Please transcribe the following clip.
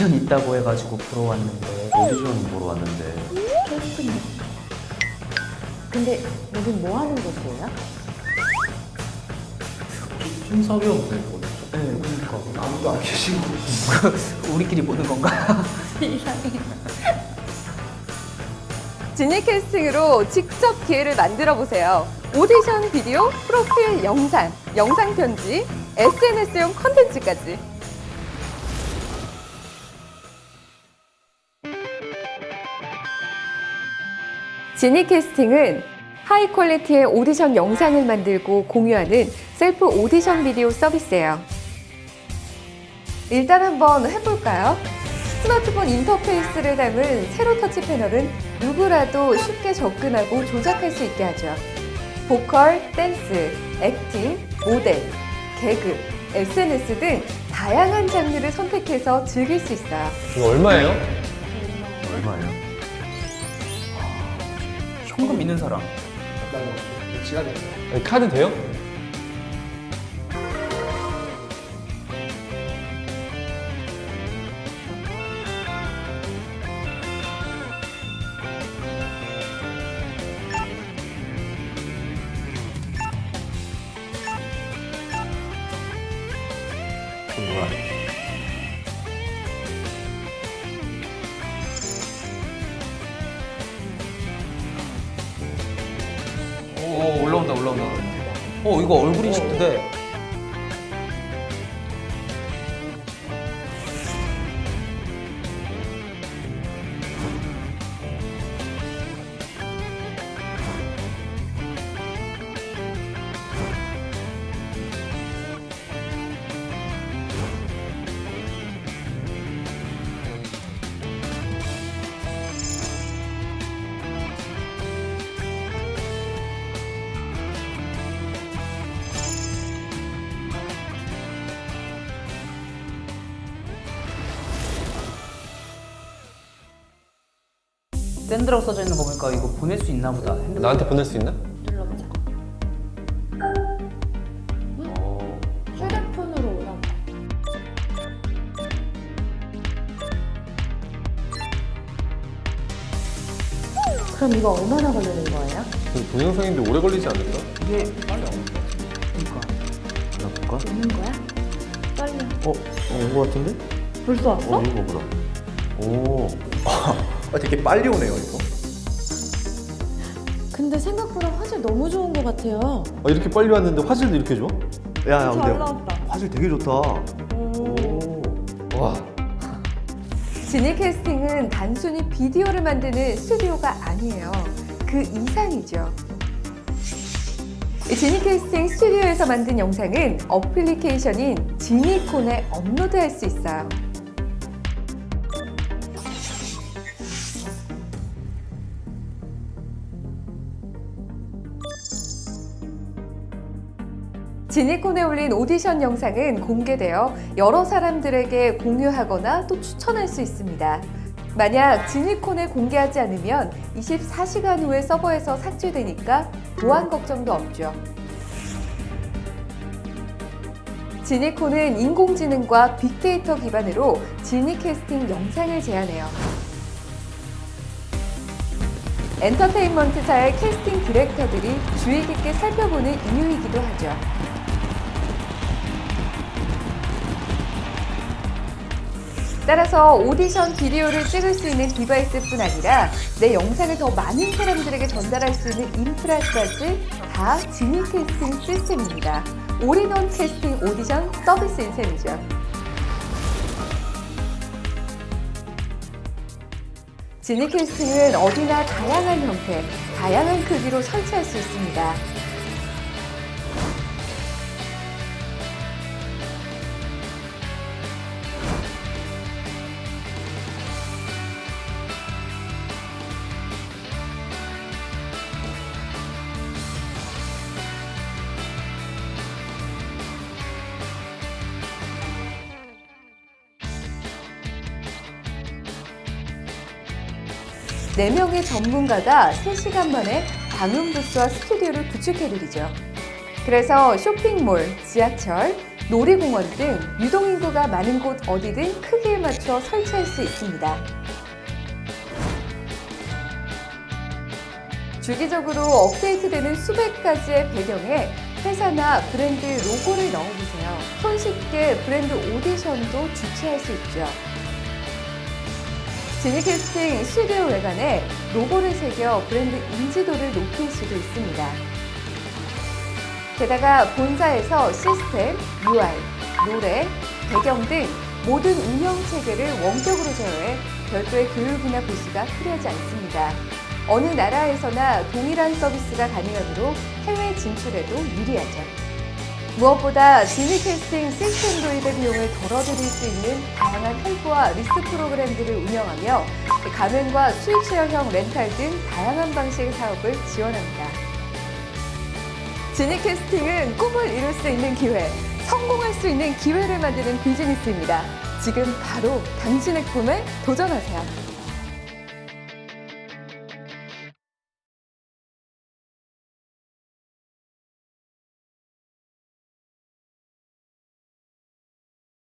오디션 있다고 해가지고 보러 왔는데 오디션 보러 왔는데 캐스팅. 근데 여긴 뭐 하는 곳이에요? 심사위원들 어디죠? 네 그러니까 아무도 안 계시고 우리끼리 보는 건가? 지니 캐스팅으로 직접 기회를 만들어 보세요. 오디션 비디오, 프로필 영상, 영상 편지, SNS용 컨텐츠까지. 지니 캐스팅은 하이 퀄리티의 오디션 영상을 만들고 공유하는 셀프 오디션 비디오 서비스예요. 일단 한번 해볼까요? 스마트폰 인터페이스를 담은 세로 터치 패널은 누구라도 쉽게 접근하고 조작할 수 있게 하죠. 보컬, 댄스, 액팅, 모델, 개그, SNS 등 다양한 장르를 선택해서 즐길 수 있어요. 이거 얼마예요? 얼마예요? 현금 있는 사람 아니, 카드 돼요? 그 뭐야? 오 올라온다 올라온다. 어 이거 얼굴 인식도 돼 샌드라고 써져 있는 거 보니까 이거 보낼 수 있나 보다 핸드폰 나한테 보낼 수 있나? 눌러보자. 어, 휴대폰으로 봐. 그럼 이거 얼마나 걸리는 거예요? 그 동영상인데 오래 걸리지 않을까? 이게 빨리 안 온다 그러니까 나볼까? 오는 거야? 빨리. 어? 온거 같은데? 벌써 왔어? 어 이거 보다 오 아, 되게 빨리 오네요 이거 근데 생각보다 화질 너무 좋은 것 같아요. 아, 이렇게 빨리 왔는데 화질도 이렇게 좋아? 야야 근데 잘 나왔다. 화질 되게 좋다 오 와. 지니 캐스팅은 단순히 비디오를 만드는 스튜디오가 아니에요. 그 이상이죠. 이 지니 캐스팅 스튜디오에서 만든 영상은 어플리케이션인 지니콘에 업로드할 수 있어요. 지니콘에 올린 오디션 영상은 공개되어 여러 사람들에게 공유하거나 또 추천할 수 있습니다. 만약 지니콘에 공개하지 않으면 24시간 후에 서버에서 삭제되니까 보안 걱정도 없죠. 지니콘은 인공지능과 빅데이터 기반으로 지니 캐스팅 영상을 제안해요. 엔터테인먼트사의 캐스팅 디렉터들이 주의 깊게 살펴보는 이유이기도 하죠. 따라서 오디션 비디오를 찍을 수 있는 디바이스뿐 아니라 내 영상을 더 많은 사람들에게 전달할 수 있는 인프라까지 다 지니 캐스팅 시스템입니다. 올인원 캐스팅 오디션 서비스인 셈이죠. 지니 캐스팅은 어디나 다양한 형태, 다양한 크기로 설치할 수 있습니다. 네명의 전문가가 3시간 만에 방음 부스와 스튜디오를 구축해드리죠. 그래서 쇼핑몰, 지하철, 놀이공원 등 유동인구가 많은 곳 어디든 크기에 맞춰 설치할 수 있습니다. 주기적으로 업데이트되는 수백 가지의 배경에 회사나 브랜드 로고를 넣어보세요. 손쉽게 브랜드 오디션도 주최할 수 있죠. 지니캐스팅 스튜디오 외관에 로고를 새겨 브랜드 인지도를 높일 수도 있습니다. 게다가 본사에서 시스템, UI, 노래, 배경 등 모든 운영 체계를 원격으로 제어해 별도의 교육이나 부수가 필요하지 않습니다. 어느 나라에서나 동일한 서비스가 가능하므로 해외 진출에도 유리하죠. 무엇보다 지니캐스팅 시스템 도입의 비용을 덜어드릴 수 있는 다양한 헬프와 리스크 프로그램들을 운영하며 가맹과 수익 쉐어형 렌탈 등 다양한 방식의 사업을 지원합니다. 지니 캐스팅은 꿈을 이룰 수 있는 기회, 성공할 수 있는 기회를 만드는 비즈니스입니다. 지금 바로 당신의 꿈에 도전하세요.